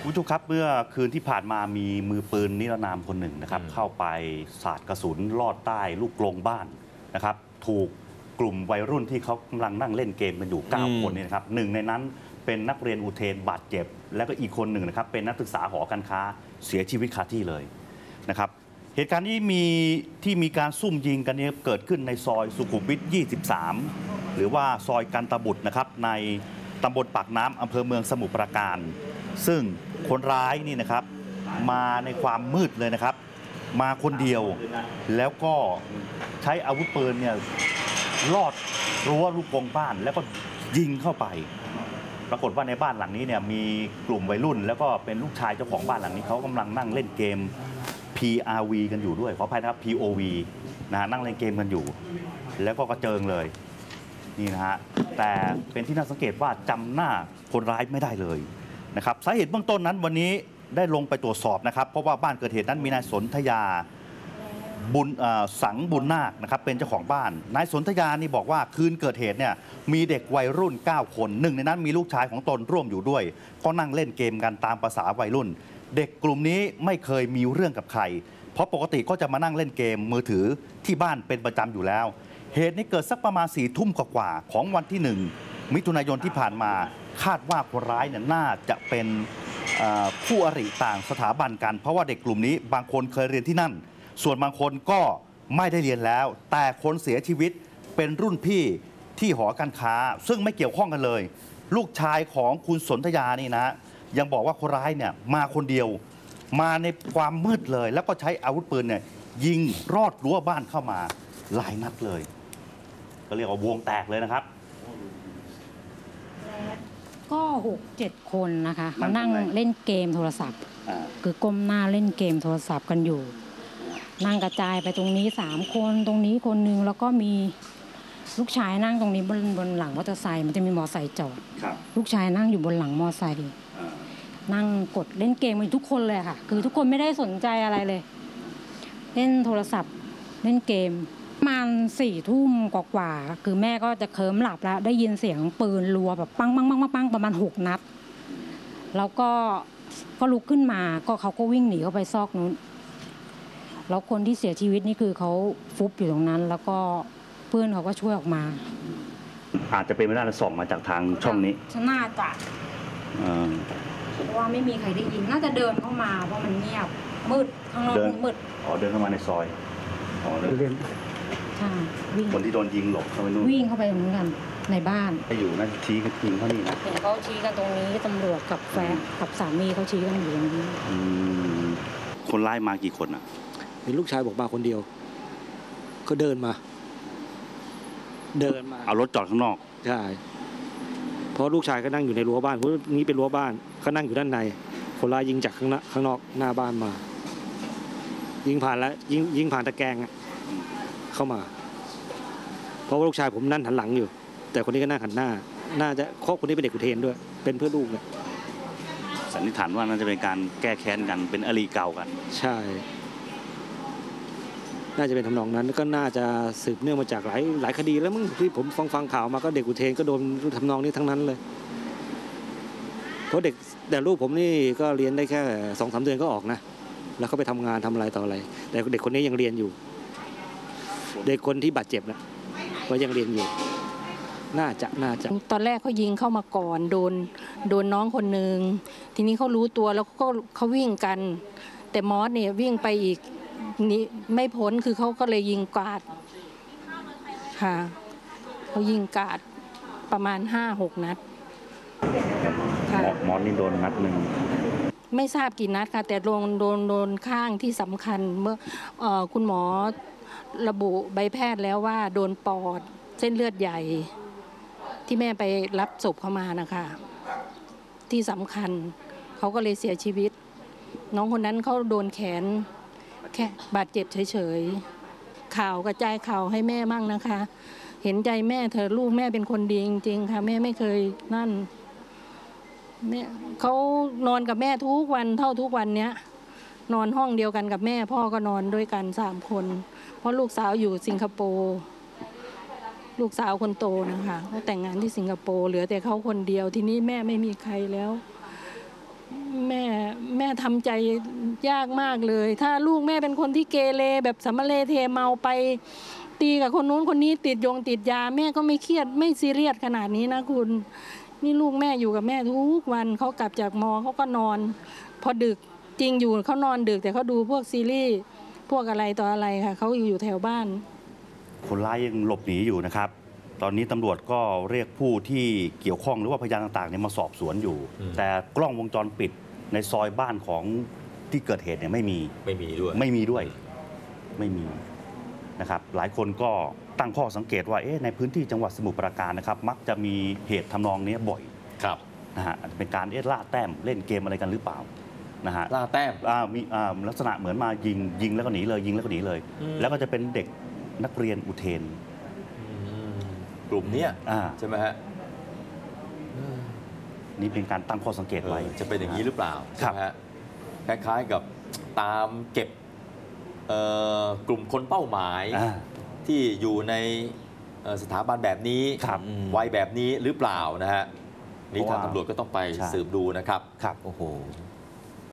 คุณผู้ชมครับเมื่อคืนที่ผ่านมามีมือปืนนิรนามคนหนึ่งนะครับอืมเข้าไปสาดกระสุนลอดใต้ลูกกรงบ้านนะครับ ถูกกลุ่มวัยรุ่นที่เขากำลังนั่งเล่นเกมกันอยู่ 9 คนเนี่ยนะครับหนึ่งในนั้นเป็นนักเรียนอุเทนบาดเจ็บ แล้วก็อีกคนหนึ่งนะครับ เป็นนักศึกษาหอการค้าเสียชีวิตคาที่เลยนะครับ เหตุการณ์นี้มีที่มีการซุ่มยิงกันเนี่ยเกิดขึ้นในซอยสุขุมวิท 23 หรือว่าซอยกันตบุตรนะครับในตำบลปากน้ำอำเภอเมืองสมุทรปราการ ซึ่งคนร้ายนี่นะครับมาในความมืดเลยนะครับ มาคนเดียว แล้วก็ใช้อาวุธปืนเนี่ยลอดรั้วลูกกรงบ้าน แล้วก็ยิงเข้าไป ปรากฏว่าในบ้านหลังนี้เนี่ยมีกลุ่มวัยรุ่น แล้วก็เป็นลูกชายเจ้าของบ้านหลังนี้เขากำลังนั่งเล่นเกม PRV กันอยู่ด้วยขออภัยนะครับ POV นะฮะนั่งเล่นเกมกันอยู่ แล้วก็กระเจิงเลยนี่นะฮะแต่เป็นที่น่าสังเกตว่าจำหน้าคนร้ายไม่ได้เลย นะครับสาเหตุเบื้องต้นนั้นวันนี้ได้ลงไปตรวจสอบนะครับ เพราะว่าบ้านเกิดเหตุนั้นมีนายสนธยาบุญสังบุญนาคนะครับเป็นเจ้าของบ้าน นายสนธยานี่บอกว่าคืนเกิดเหตุเนี่ยมีเด็กวัยรุ่น 9 คนหนึ่งในนั้นมีลูกชายของตนร่วมอยู่ด้วย ก็นั่งเล่นเกมกันตามภาษาวัยรุ่น เด็กกลุ่มนี้ไม่เคยมีเรื่องกับใคร เพราะปกติก็จะมานั่งเล่นเกมมือถือที่บ้านเป็นประจำอยู่แล้ว เหตุนี้เกิดสักประมาณสี่ทุ่มกว่าของวันที่หนึ่ง มิถุนายนที่ผ่านมาคาดว่าคนร้ายเนี่ยน่าจะเป็นเอ่อคู่อริต่างสถาบันกัน เพราะว่าเด็กกลุ่มนี้บางคนเคยเรียนที่นั่น ส่วนบางคนก็ไม่ได้เรียนแล้ว แต่คนเสียชีวิตเป็นรุ่นพี่ที่หอการค้า ซึ่งไม่เกี่ยวข้องกันเลย ลูกชายของคุณสนธยานี่นะ ยังบอกว่าคนร้ายเนี่ยมาคนเดียว มาในความมืดเลย แล้วก็ใช้อาวุธปืนเนี่ยยิงรอดรั้วบ้านเข้ามาหลายนัดเลย ก็เรียกว่าวงแตกเลยนะครับ ก็หกเจ็ดคนนะคะนั่มางนั่งทำอะไรเล่นเกมโทรศัพท์อ่าคือก้มหน้าเล่นเกมโทรศัพท์กันอยู่ นั่งกระจายไปตรงนี้สามคนตรงนี้คนหนึงแล้วก็มีลูกชายนั่งตรงนี้บนบนหลังมอเตอร์ไซค์มันจะมีมอเตอร์ไซค์จอดครับลูกชายนั่งอยู่บนหลังมอเตอร์ไซค์อ่านั่งกดเล่นเกมกันทุกคนเลยค่ะ คือทุกคนไม่ได้สนใจอะไรเลย เล่นโทรศัพท์เล่นเกมประ มาณสี่ทุ่มกว่าๆคือแม่ก็จะเคลิ้มหลับแล้ว ได้ยินเสียงปืนรัวแบบปังปังปังปังปังประมาณหกนัด แล้วก็ก็ลุกขึ้นมาก็เขาก็วิ่งหนีเข้าไปซอกนู้น แล้วคนที่เสียชีวิตนี่คือเขาฟุบอยู่ตรงนั้น แล้วก็เพื่อนเขาก็ช่วยออกมา อาจจะเป็นไม่ได้ส่องมาจากทางช่องนี้ฉันน่าจะอ่า เพราะว่าไม่มีใครได้ยินน่าจะเดินเข้ามาเพราะมันเงียบมืดข้างนอกเดิน มืด อ๋อเดินเข้ามาในซอยอ๋อเดิน ใช่วิ่งคนที่โดนยิงหลบเข้าไปนู่นวิ่งเข้าไปตรงนั้นกันในบ้านไปอยู่นั่นชี้ก็ยิงเขานี่นะเห็นเขาชี้กันตรงนี้ตำรวจกับแฟนกับสามีเขาชี้กันอยู่ตรงนี้อืมคนร้ายมากี่คนอะเห็นลูกชายบอกมาคนเดียว ก็เดินมา เดินมา เอารถจอดข้างนอกใช่เพราะลูกชายก็นั่งอยู่ในรั้วบ้านเพราะนี้เป็นรั้วบ้านเขานั่งอยู่ด้านใน คนร้ายยิงจากข้างหน้าข้างนอกหน้าบ้านมา ยิงผ่านแล้วยิงยิงผ่านตะแกรงอะ เข้ามา เพราะว่าลูกชายผมนั่นหันหลังอยู่ แต่คนนี้ก็นั่งหันหน้า น่าจะครอบคนนี้เป็นเด็กอุเทนด้วย เป็นเพื่อนลูกเนี่ยสันนิษฐานว่าน่าจะเป็นการแก้แค้นกันเป็นอริเก่ากัน ใช่ น่าจะเป็นทำนองนั้นก็น่าจะสืบเนื่องมาจากหลายหลายคดีแล้วมั้งที่ผมฟังฟังข่าวมาก็เด็กอุเทนก็โดนทำนองนี้ทั้งนั้นเลย เพราะเด็กแต่ลูกผมนี่ก็เรียนได้แค่สองสามเดือนก็ออกนะ แล้วก็ไปทำงานทำอะไรต่ออะไร แต่เด็กคนนี้ยังเรียนอยู่ เด็กคนที่บาดเจ็บนะก็ยังเรียนอยู่ น่าจะน่าจะ ตอนแรกเขายิงเข้ามาก่อนโดนโดนน้องคนหนึ่งทีนี้เขารู้ตัวแล้วก็เขาวิ่งกัน แต่มอสเนี่ยวิ่งไปอีกนี่ไม่พ้นคือเขาก็เลยยิงกราดค่ะเขายิงกราดประมาณห้าหกนัดค่ะมอสนี่โดนนัดหนึ่งไม่ทราบกี่นัดค่ะ แต่โดนโดนโดนข้างที่สำคัญเมื่อเออคุณหมอ ระบุใบแพทย์แล้วว่าโดนปอดเส้นเลือดใหญ่ ที่แม่ไปรับศพเข้ามานะคะ ที่สำคัญเขาก็เลยเสียชีวิต น้องคนนั้นเขาโดนแขนแค่บาดเจ็บเฉยๆข่าวกระจายข่าวให้แม่มั่งนะคะ เห็นใจแม่เธอลูกแม่เป็นคนดีจริงๆค่ะ แม่ไม่เคยนั่นแม่เขานอนกับแม่ทุกวันเท่าทุกวันเนี้ย นอนห้องเดียวกันกับแม่ พ่อก็นอนด้วยกันสามคน เพราะลูกสาวอยู่สิงคโปร์ลูกสาวคนโตนะคะเขาแต่งงานที่สิงคโปร์เหลือแต่เขาคนเดียว ทีนี้แม่ไม่มีใครแล้ว แม่แม่ทำใจยากมากเลย ถ้าลูกแม่เป็นคนที่เกเรแบบสำมเลเทเมาไปตีกับคนนู้นคนนี้ติดยงติดยาแม่ก็ไม่เครียดไม่ซีเรียสขนาดนี้นะคุณ นี่ลูกแม่อยู่กับแม่ทุกวันเขากลับจากมอเขาก็นอน พอดึก จริงอยู่เขานอนดึกแต่เขาดูพวกซีรีส์พวกอะไรต่ออะไรค่ะเขาอยู่แถวบ้าน คนร้ายยังหลบหนีอยู่นะครับ ตอนนี้ตำรวจก็เรียกผู้ที่เกี่ยวข้องหรือว่าพยานต่างๆเนี่ยมาสอบสวนอยู่อืมแต่กล้องวงจรปิดในซอยบ้านของที่เกิดเหตุเนี่ยไม่มีไม่มีด้วยไม่มีด้วยไม่มีนะครับ หลายคนก็ตั้งข้อสังเกตว่าเอ๊ะในพื้นที่จังหวัดสมุทรปราการนะครับ มักจะมีเหตุทำนองนี้บ่อยครับนะฮะอาจจะเป็นการเอ๊ะล่าแต้มเล่นเกมอะไรกันหรือเปล่า นะฮะล่าแต้มอ่ามีอ่าลักษณะเหมือนมายิงยิงแล้วก็หนีเลยยิงแล้วก็หนีเลย อืม แล้วก็จะเป็นเด็กนักเรียนอุเทนอืมกลุ่มเนี้ยอ่า ใช่ไหมฮะอืมนี่เป็นการตั้งข้อสังเกตเอไว้ อจะเป็นอย่างนี้หรือเปล่าครัใช่บไหมฮะคล้ายๆกับตามเก็บเอ่อกลุ่มคนเป้าหมาย อ่า ที่อยู่ในเอ่อสถาบันแบบนี้ครับวัยแบบนี้หรือเปล่านะฮะนี่ทางเพราะว่าตำรวจก็ต้องไปใช่ สืบดูนะครับ ครับ โอ้โห